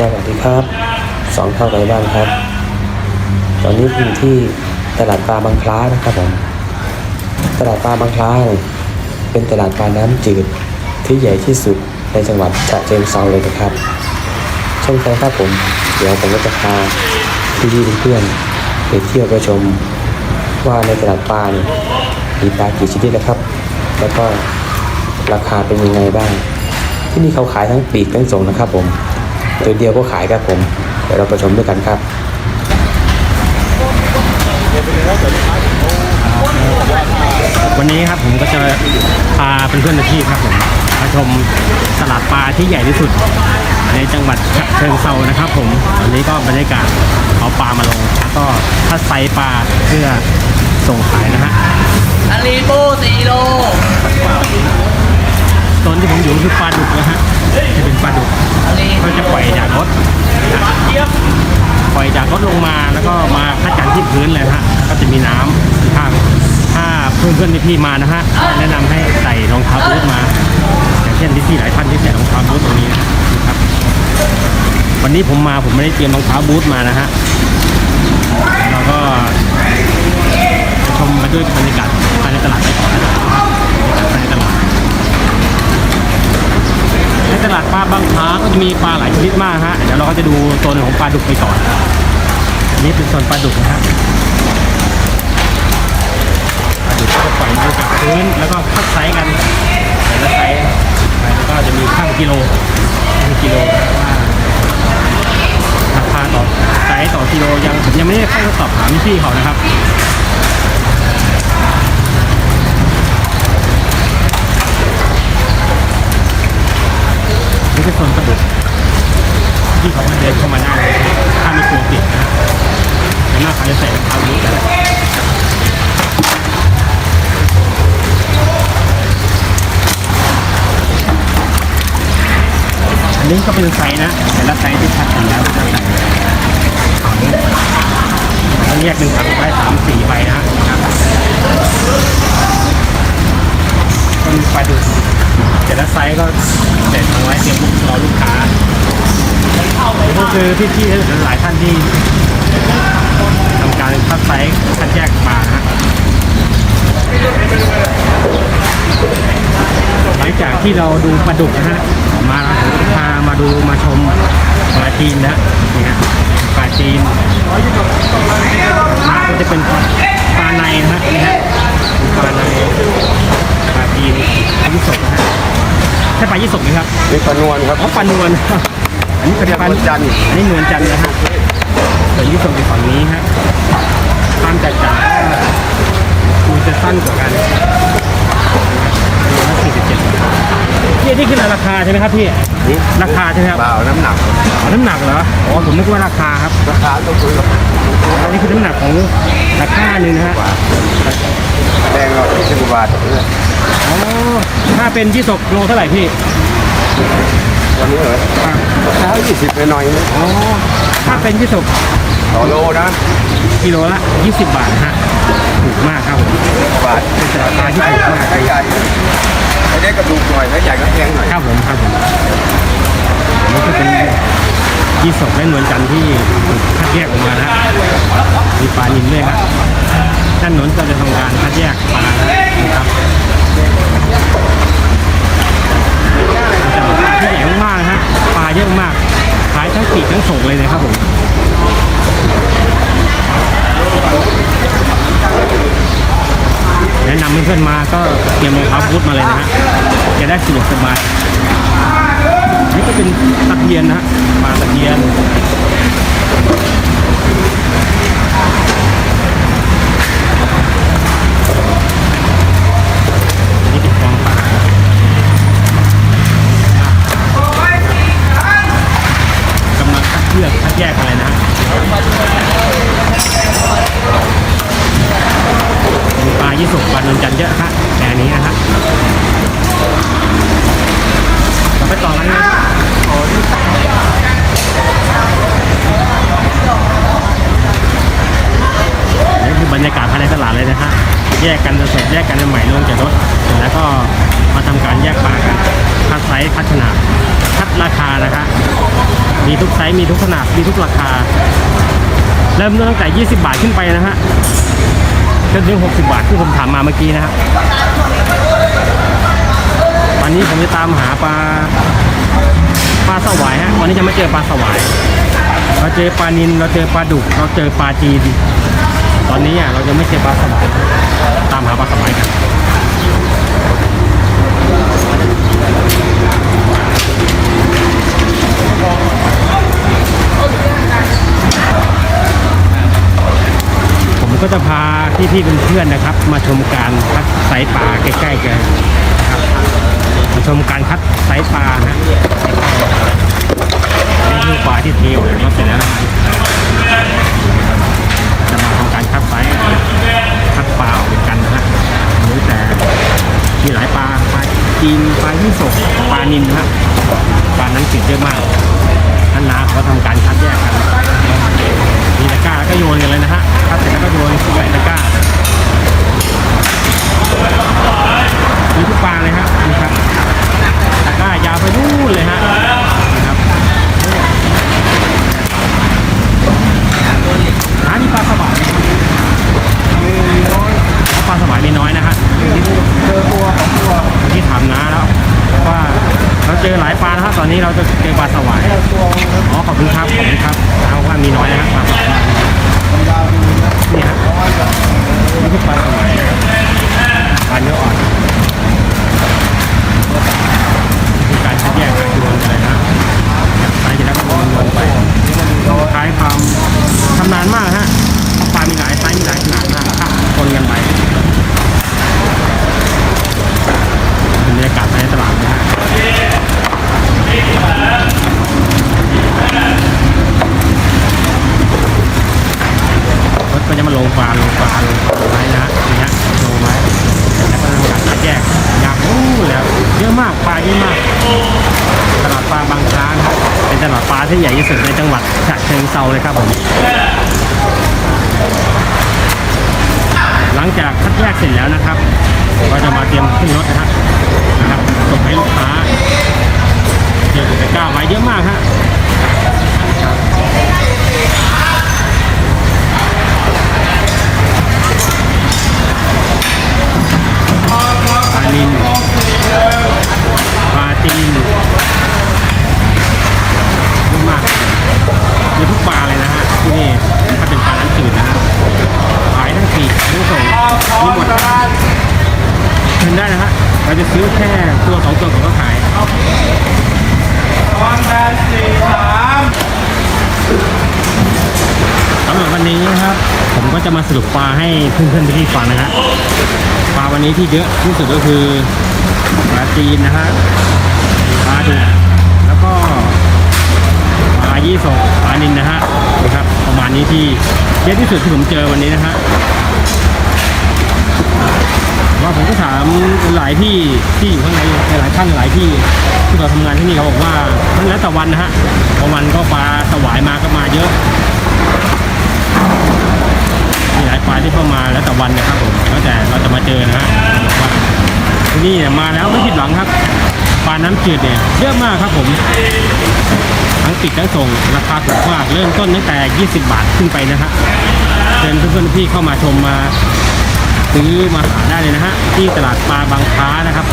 สวัสดีครับสองเท่าไรบ้างครับ ตอนนี้ผมอยู่ที่ตลาดปลาบางคล้านะครับผมตลาดปลาบางคล้าเป็นตลาดปลาน้ำจืดที่ใหญ่ที่สุดในจังหวัดฉะเชิงเทราเลยนะครับเช่นกันครับผม เดี๋ยวผมก็จะพาพี่ๆเพื่อนๆไปเที่ยวไปชมว่าในตลาดปลาเนี่ยมีปลากี่ชนิดนะครับ แล้วก็ราคาเป็นยังไงบ้าง ที่นี่เขาขายทั้งปีกทั้งส่งนะครับผม ตัวเดียวก็ขายครับผมเดี๋ยวเราไปชมด้วยกันครับวันนี้ครับผมก็จะพาเพื่อนๆอาชีพครับผมมาชมตลาดปลาที่ใหญ่ที่สุด ในจังหวัดฉะเชิงเซานะครับผมตอนนี้ก็บรรยากาศเอาปลามาลงแล้วก็ถ้าไซส์ปลาเพื่อส่งขายนะฮะอันนี้ปูสี่โล โซนที่ผมอยู่คือปลาดุกนะฮะจะเป็นปลาดุกก็จะปล่อยจากรถนะปล่อยจากรถลงมาแล้วก็มาคัดกันที่พื้นเลยฮะก็จะมีน้ำถ้าถ้าเพื่อนๆที่พี่มานะฮะแนะนำให้ใส่รองเท้าบูทมา อย่างเช่นที่พี่หลายท่านที่ใส่รองเท้าบูทตรงนี้นะครับ วันนี้ผมมาผมไม่ได้เตรียมรองเท้าบูทมานะฮะเราก็ชมไปด้วยบรรยากาศภายในตลาดไปก่อนนะครับบรรยากาศภายในตลาด ในตลาดปลาบางคล้าก็จะ มีปลาหลายชนิดมากฮะเดี๋ยวเราก็จะดูโซนของปลาดุกไปก่อนอันนี้เป็นโซนปลาดุกนะฮะปลาดุกก็ปล่อยมาจากพื้นแล้วก็คัดไซส์กันแต่ละไซส์แล้วก็จะมีข้างกิโลข้างกิโลว่าราคาต่อไซส์ต่อกิโลยังผมยังไม่ได้เข้าสอบถามพี่เขานะครับ นี่โซนปลาดุกที่เขามาเดินเข้ามาได้เลยถ้าไม่กลัวติดนะแล้วหน้าเขาจะใส่รองเท้าบูทกันอันนี้ก็เป็นไซส์นะแต่ละไซส์ที่ชัดกันแล้วจะใส่ถังต้องแยกหนึ่งถังไว้สามสี่ใบนะฮะก็มีปลาดุก แต่ละไซส์ก็เด็ดเอาไว้เตรียมรอลูกค้าก็คือพี่ๆหลายท่านที่ทำการคัดไซส์คัดแยกปลาฮะหลังจากที่เราดูปลาดุกนะฮะมาพามาดูมาชมปลาจีนนะนี่ฮะปลาจีนก็จะเป็นปลาในนะฮะนี่ฮะปลาใน จีนปลายี่สกนะฮะใช่ปลายี่สกไหมครับนี่ปลานวลครับอ๋อปลานวลอันนี้เป็นปลานวลจันทร์อันนี้นวลจันทร์นะฮะส่วนยี่สกอยู่ฝั่งนี้ฮะความแตกต่างก็มันจะสั้นกว่ากันสี่สิบเจ็ดนี่นี่คือราคาใช่ไหมครับพี่ราคาใช่ไหมครับเปล่าน้ำหนักอ๋อน้ำหนักเหรออ๋อผมนึกว่าราคาครับราคาต้องคุยกับ อันนี้คือน้ำหนักของราคาหนึ่งนะฮะแดงเราสิบบาทเนี่ยอ๋อถ้าเป็นยี่สกโลเท่าไหร่พี่วันนี้เหรออะเช้ายี่สิบไปหน่อยนึงอ๋อถ้าเป็นยี่สกต่อโลนะกิโลละ 20 บาทนะฮะถูกมากครับผมบาทเป็นราคาที่ถูกมากถ้าใหญ่ถ้าเล็กกระดูกหน่อยถ้าใหญ่ก็แพงหน่อยครับผมครับผมอันนี่ก็เป็น ยี่สกและนวลจันทร์ที่คัดแยกออกมาแล้วมีปลานิลด้วยครับด้านโน้นก็จะทำการคัดแยกปลานะครับปลาที่ใหญ่มากๆนะฮะปลาเยอะมากขายทั้งปีกทั้งส่งเลยนะครับผมแนะนำเพื่อนๆมาก็เตรียมรองเท้าบูทมาเลยนะฮะจะได้สะดวกสบาย นี่ก็เป็นตะเพียนนะฮะปลาตะเพียนอันนี่เป็นกองปลากำลังคัดเลือกคัดแยกอะไรนะมีปลายยี่สกปลานนจันเยอะฮะแต่อันนี้นะฮะ ไปต่อร้านนี้นี่คือบรรยากาศภายในตลาดเลยนะฮะ แยกกันสดแยกกันใหม่ลงจากรถเสร็จแล้วก็มาทำการแยกปลากันคัดไซส์คัดขนาดคัดราคานะฮะมีทุกไซส์มีทุกขนาดมีทุกราคา เริ่มต้นตั้งแต่ 20 บาทขึ้นไปนะฮะจนถึง 60 บาทที่ผมถามมาเมื่อกี้นะฮะ วันนี้ผมจะตามหาปลาปลาสวายฮะ วันนี้จะไม่เจอปลาสวาย เราเจอปลานินเราเจอปลาดุก เราเจอปลาจีน ตอนนี้อะเราจะไม่เจอปลาสวาย ตามหาปลาสวายกันผมก็จะพาพี่ๆเป็นเพื่อนๆนะครับ มาชมการคัดไซส์ปลาใกล้ๆกันนะครับ มาชมการคัดไซส์ปลาฮะนี่คือปลาที่เทวเราเสร็จแล้วนะครับจะมาทำการคัดไซส์คัดปลาออกเป็นกันนะฮะนี่แต่มีหลายปลาปลาจีนปลายี่สกปลานินนะฮะปลานั้นติดเยอะมากท่านนาเขาทำการคัดแยกกันมีตะกร้าแล้วก็โยนกันเลยนะฮะถ้าเสร็จแล้วก็โยนใส่ตะกร้ามีทุกปลาเลยฮะนี่ครับตะกร้ายาวไปนู่นเลยฮะนะครับร้านนี้ปลาสวายไหมครับมีน้อยปลาสวายมีน้อยนะฮะเจอตัวของตัวที่ถามน้าแล้วว่าเราเจ อหลายปลานะฮะตอนนี้เราจะเจอปลาสวายอ๋อขอบคุณครับขอบคุณครับเอาว่ามีน้อยนะฮะปลาสวายนี่ฮะนี่คือปลาสวายปลาเนื้ออ่อนคือการคัดแยกการโยนอะไรนะใส่แล้วก็โยนโยนไปคล้ายความชำนาญมากฮะ ที่ใหญ่ที่สุดในจังหวัดฉะเชิงเซาเลยครับผมหลังจากคัดแยกเสร็จแล้วนะครับก็จะมาเตรียมขึ้นรถนะครับนะครับส่งให้ลูกค้าเจอตะกร้าไว้เยอะมากฮะ ทั้งส่งมีหมดเชิญได้นะฮะเราจะซื้อแค่ตัวสองตัวผมก็ขายสำหรับวันนี้นะครับ ผมก็จะมาสรุปปลาให้เพื่อนๆพี่ๆฟังนะฮะปลาวันนี้ที่เยอะที่สุดก็คือปลาจีนนะฮะปลาดุกแล้วก็ปลายี่สกปลานินนะฮะนะครับ ประมาณนี้ที่เยอะที่สุดที่ผมเจอวันนี้นะฮะ ว่าผมก็ถามหลายที่ที่อยู่ข้างในหลายท่านหลายที่ที่เราทำงานที่นี่เขาบอกว่ามันแล้วแต่วันนะฮะบางวันก็ปลาสวายมาก็มาเยอะมีหลายปลาที่เข้ามาแล้วแต่วันนะครับผมแล้วแต่เราจะมาเจอนะฮะว่าที่นี่เนี่ยมาแล้วไม่ผิดหวังครับปลาน้ำจืดเนี่ยเยอะมากครับผม ทั้งปิดทั้งส่งราคาถูกมากเริ่มต้นตั้งแต่ 20 บาทขึ้นไปนะฮะเชิญเพื่อนๆพี่เข้ามาชมมา ซื้อมาหาได้เลยนะฮะที่ตลาดปลาบางคล้านะครับ